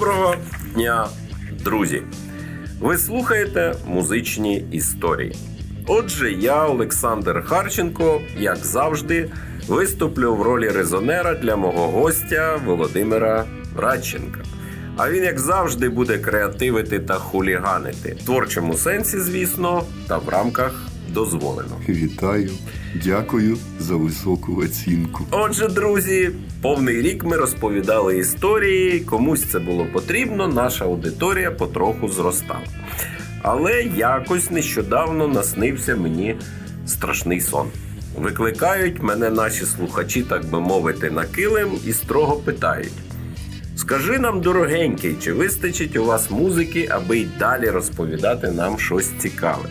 Доброго дня, друзі! Ви слухаєте музичні історії. Отже, я, Олександр Харченко, як завжди, виступлю в ролі резонера для мого гостя Володимира Радченка. А він, як завжди, буде креативити та хуліганити в творчому сенсі, звісно, та в рамках дозволеного. Вітаю, дякую за високу оцінку. Отже, друзі, повний рік ми розповідали історії. Комусь це було потрібно, наша аудиторія потроху зростала. Але якось нещодавно наснився мені страшний сон. Викликають мене наші слухачі, так би мовити, на килим і строго питають: Скажи нам, дорогенький, чи вистачить у вас музики, аби й далі розповідати нам щось цікаве?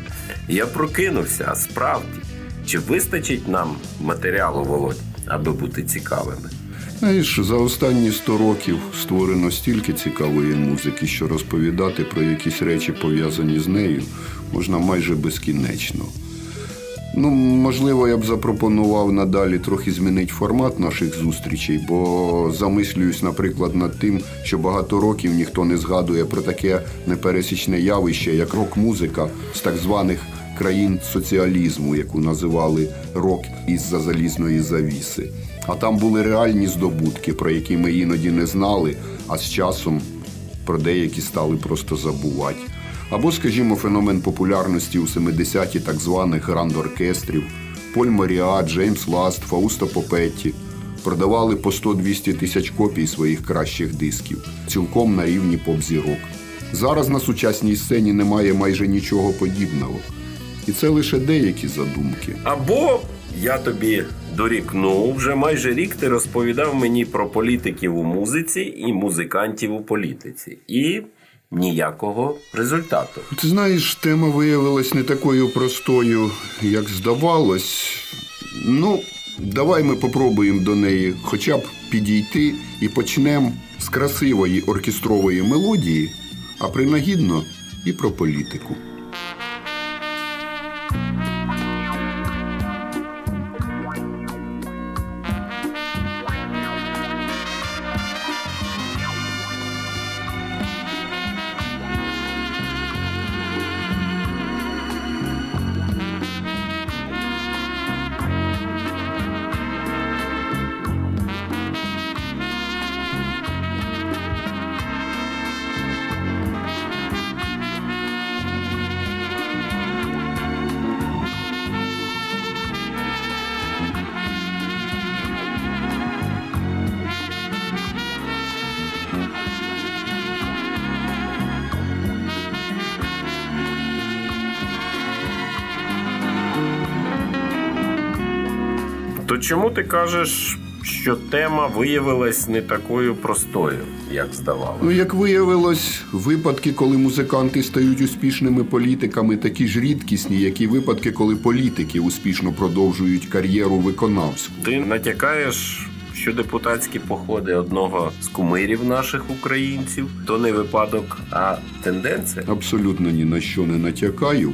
Я прокинувся, а справді, чи вистачить нам матеріалу, Володь, аби бути цікавими? Знаєш, за останні 100 років створено стільки цікавої музики, що розповідати про якісь речі, пов'язані з нею, можна майже безкінечно. Ну, можливо, я б запропонував надалі трохи змінити формат наших зустрічей, бо замислююсь, наприклад, над тим, що багато років ніхто не згадує про таке непересічне явище, як рок-музика з так званих країн соціалізму, яку називали рок із-за залізної завіси. А там були реальні здобутки, про які ми іноді не знали, а з часом про деякі стали просто забувати. Або, скажімо, феномен популярності у 70-ті так званих гранд-оркестрів Поль Маріа, Джеймс Ласт, Фаусто Попетті продавали по 100-200 тисяч копій своїх кращих дисків, цілком на рівні поп-зірок. Зараз на сучасній сцені немає майже нічого подібного. І це лише деякі задумки. Або я тобі дорікну, вже майже рік ти розповідав мені про політиків у музиці і музикантів у політиці. І ніякого результату. Ти знаєш, тема виявилась не такою простою, як здавалось. Ну, давай ми попробуємо до неї хоча б підійти і почнемо з красивої оркестрової мелодії, а принагідно і про політику. Чому ти кажеш, що тема виявилась не такою простою, як здавалося? Ну, як виявилось, випадки, коли музиканти стають успішними політиками, такі ж рідкісні, як і випадки, коли політики успішно продовжують кар'єру виконавську. Ти натякаєш, що депутатські походи одного з кумирів наших українців то не випадок, а тенденція. Абсолютно ні на що не натякаю.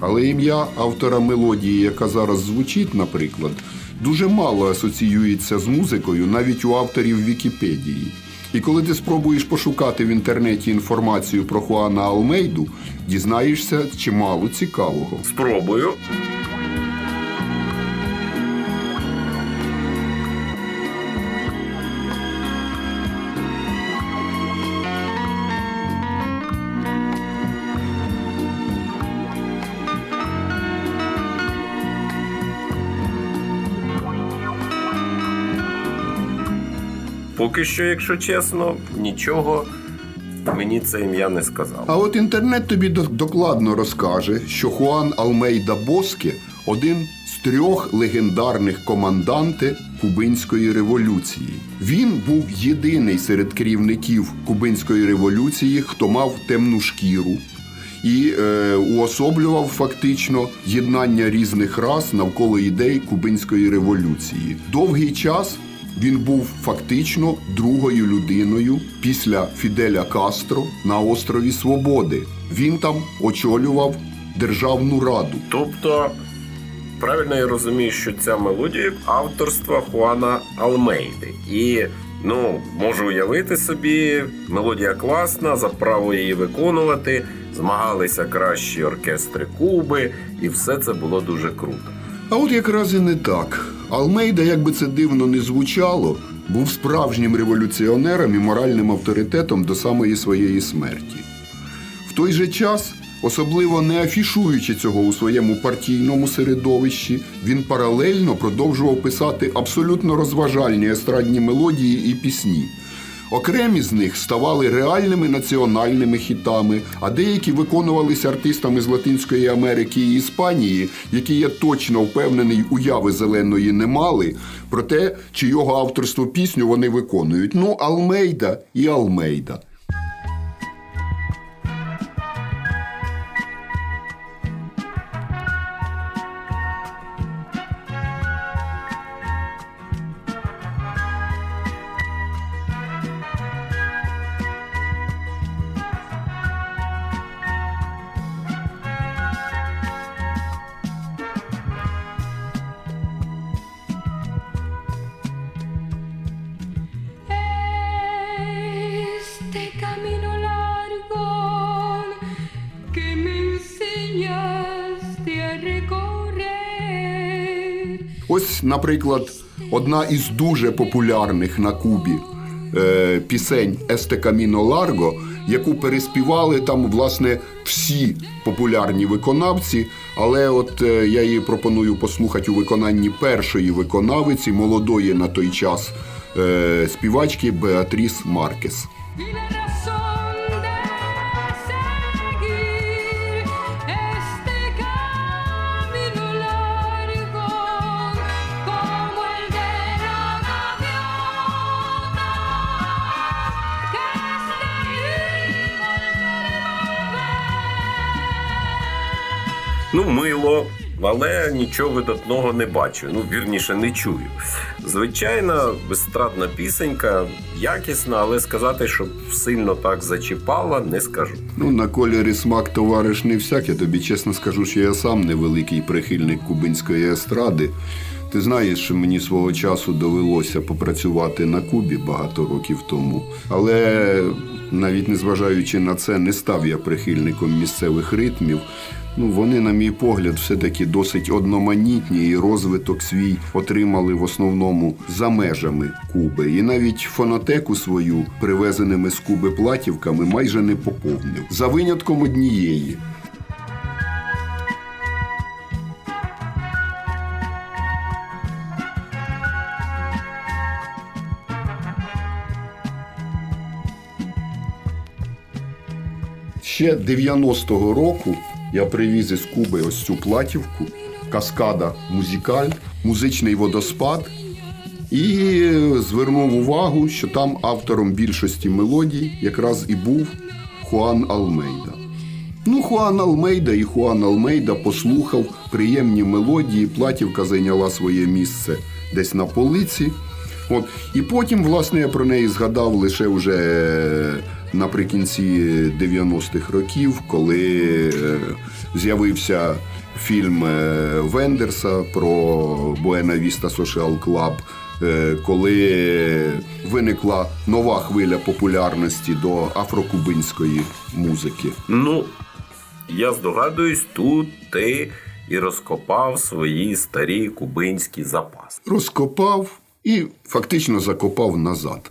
Але ім'я автора мелодії, яка зараз звучить, наприклад, дуже мало асоціюється з музикою навіть у авторів Вікіпедії. І коли ти спробуєш пошукати в інтернеті інформацію про Хуана Алмейду, дізнаєшся чимало цікавого. Спробую. Поки що, якщо чесно, нічого мені це ім'я не сказав. А от інтернет тобі до- докладно розкаже, що Хуан Алмейда Боске один з трьох легендарних команданти Кубинської революції. Він був єдиний серед керівників Кубинської революції, хто мав темну шкіру. І е, уособлював фактично єднання різних рас навколо ідей Кубинської революції. Довгий час він був фактично другою людиною після Фіделя Кастро на острові Свободи. Він там очолював Державну раду. Тобто, правильно я розумію, що ця мелодія авторства Хуана Алмейди. І Ну, можу уявити собі, мелодія класна, за право її виконувати, змагалися кращі оркестри Куби, і все це було дуже круто. А от якраз і не так. Алмейда, як би це дивно не звучало, був справжнім революціонером і моральним авторитетом до самої своєї смерті. В той же час, особливо не афішуючи цього у своєму партійному середовищі, він паралельно продовжував писати абсолютно розважальні естрадні мелодії і пісні. Окремі з них ставали реальними національними хітами, а деякі виконувалися артистами з Латинської Америки і Іспанії, які я точно впевнений, уяви зеленої не мали, про те, чи його авторство пісню вони виконують. Ну, Алмейда і Алмейда. Ось, наприклад, одна із дуже популярних на Кубі е, пісень Есте Каміно Ларго, яку переспівали там, власне, всі популярні виконавці. Але от е, я її пропоную послухати у виконанні першої виконавиці, молодої на той час е, співачки Беатріс Маркес. Ну, мило, але нічого видатного не бачу. Ну, вірніше, не чую. Звичайна безстрадна пісенька, якісна, але сказати, щоб сильно так зачіпала, не скажу. Ну, на кольорі смак товариш не всяк. Я тобі чесно скажу, що я сам невеликий прихильник кубинської естради. Ти знаєш, що мені свого часу довелося попрацювати на Кубі багато років тому. Але навіть незважаючи на це, не став я прихильником місцевих ритмів. Ну, вони, на мій погляд, все-таки досить одноманітні, і розвиток свій отримали в основному за межами Куби. І навіть фонотеку свою привезеними з Куби платівками майже не поповнив. За винятком однієї. Ще 90-го року я привіз із Куби ось цю платівку, каскада музикаль, музичний водоспад. І звернув увагу, що там автором більшості мелодій якраз і був Хуан Алмейда. Ну, Хуан Алмейда і Хуан Алмейда послухав приємні мелодії, платівка зайняла своє місце десь на полиці. От. І потім, власне, я про неї згадав лише вже наприкінці 90-х років, коли е, з'явився фільм е, Вендерса про Буена Віста Social Club, е, коли виникла нова хвиля популярності до афрокубинської музики. Ну, я здогадуюсь, тут ти і розкопав свої старі кубинські запаси. розкопав і фактично закопав назад.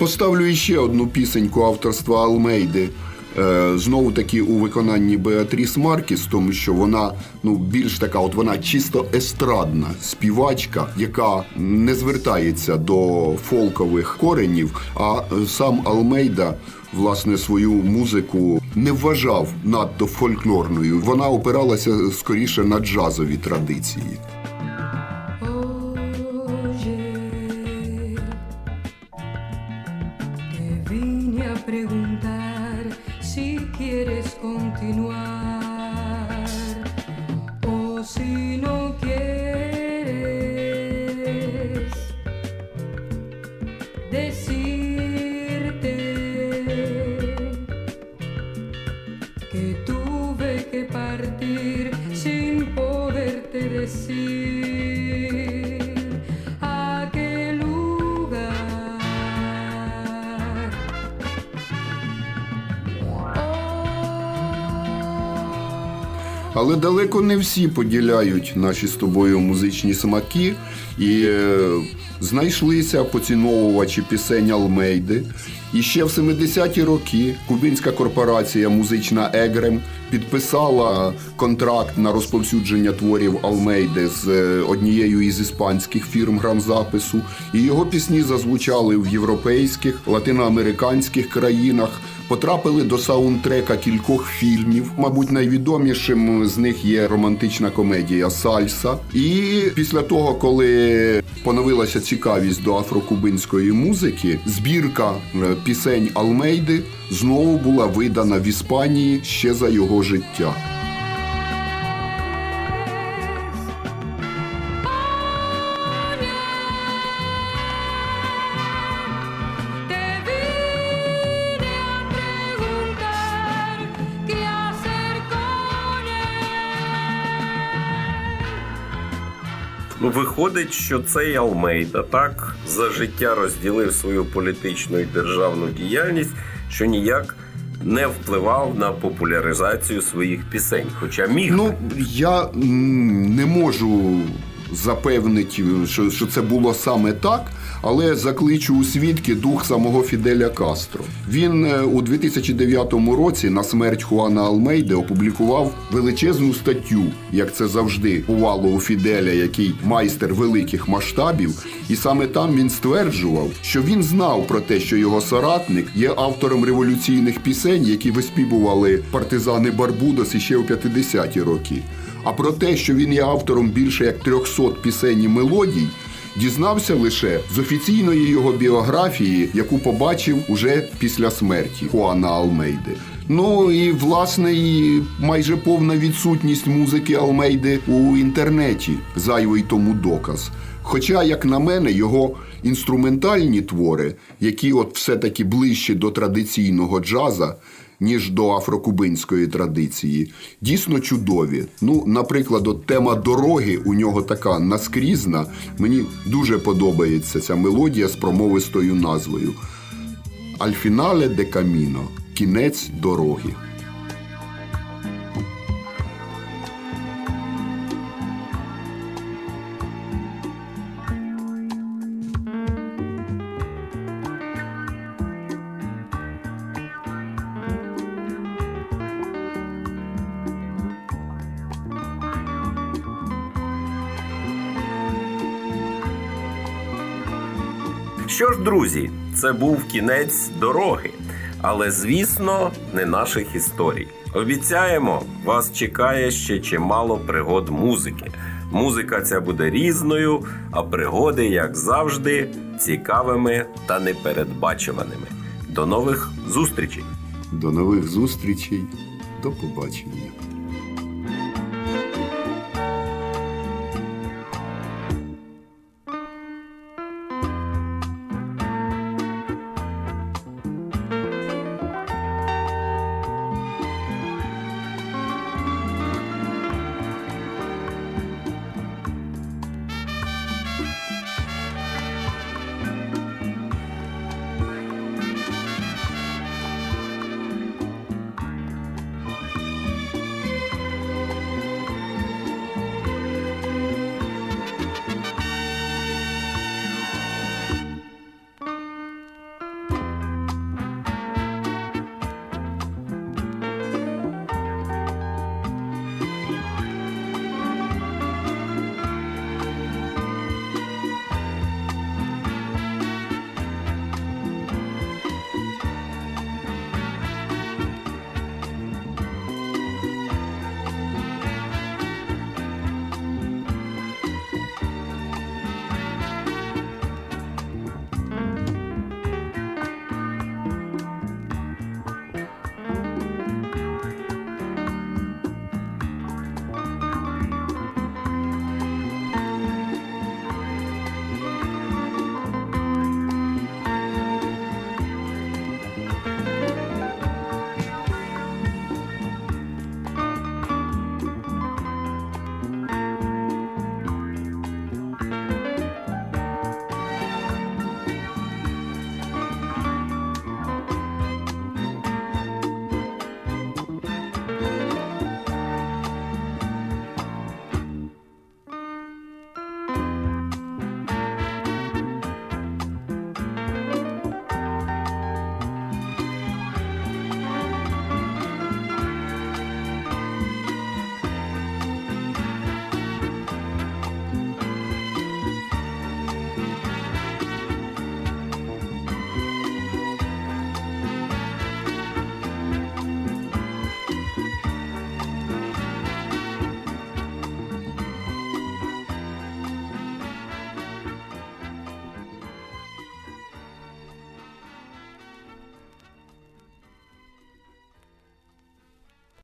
Поставлю іще одну пісеньку авторства Алмейди. е, Знову таки у виконанні Беатріс Маркіс, тому що вона ну більш така, от вона чисто естрадна співачка, яка не звертається до фолкових коренів. А сам Алмейда власне свою музику не вважав надто фольклорною. Вона опиралася скоріше на джазові традиції. que tuve que partir sin poderte decir a qué lugar. Але далеко не всі поділяють наші з тобою музичні смаки і. Е, знайшлися поціновувачі пісень Алмейди. І ще в 70-ті роки кубинська корпорація музична Егрем підписала контракт на розповсюдження творів Алмейди з е, однією із іспанських фірм грамзапису. І його пісні зазвучали в європейських, латиноамериканських країнах потрапили до саундтрека кількох фільмів. Мабуть, найвідомішим з них є романтична комедія Сальса. І після того, коли поновилася цікавість до афрокубинської музики, збірка е, пісень Алмейди знову була видана в Іспанії ще за його життя. Виходить, що цей Алмейда так за життя розділив свою політичну і державну діяльність, що ніяк не впливав на популяризацію своїх пісень. Хоча міг. Ну, я не можу запевнити, що, що це було саме так, але закличу у свідки дух самого Фіделя Кастро. Він е, у 2009 році на смерть Хуана Алмейде опублікував величезну статтю, як це завжди бувало у Фіделя, який майстер великих масштабів. І саме там він стверджував, що він знав про те, що його соратник є автором революційних пісень, які виспівували партизани Барбудос іще у 50-ті роки. А про те, що він є автором більше як 300 пісень і мелодій, дізнався лише з офіційної його біографії, яку побачив уже після смерті Хуана Алмейди. Ну і власне і майже повна відсутність музики Алмейди у інтернеті зайвий тому доказ. Хоча, як на мене, його інструментальні твори, які от все-таки ближче до традиційного джаза, ніж до афрокубинської традиції, дійсно чудові. Ну, наприклад, от тема дороги у нього така наскрізна. Мені дуже подобається ця мелодія з промовистою назвою Альфінале де каміно кінець дороги. Що ж, друзі, це був кінець дороги. Але, звісно, не наших історій. Обіцяємо, вас чекає ще чимало пригод музики. Музика ця буде різною, а пригоди, як завжди, цікавими та непередбачуваними. До нових зустрічей! До нових зустрічей, до побачення.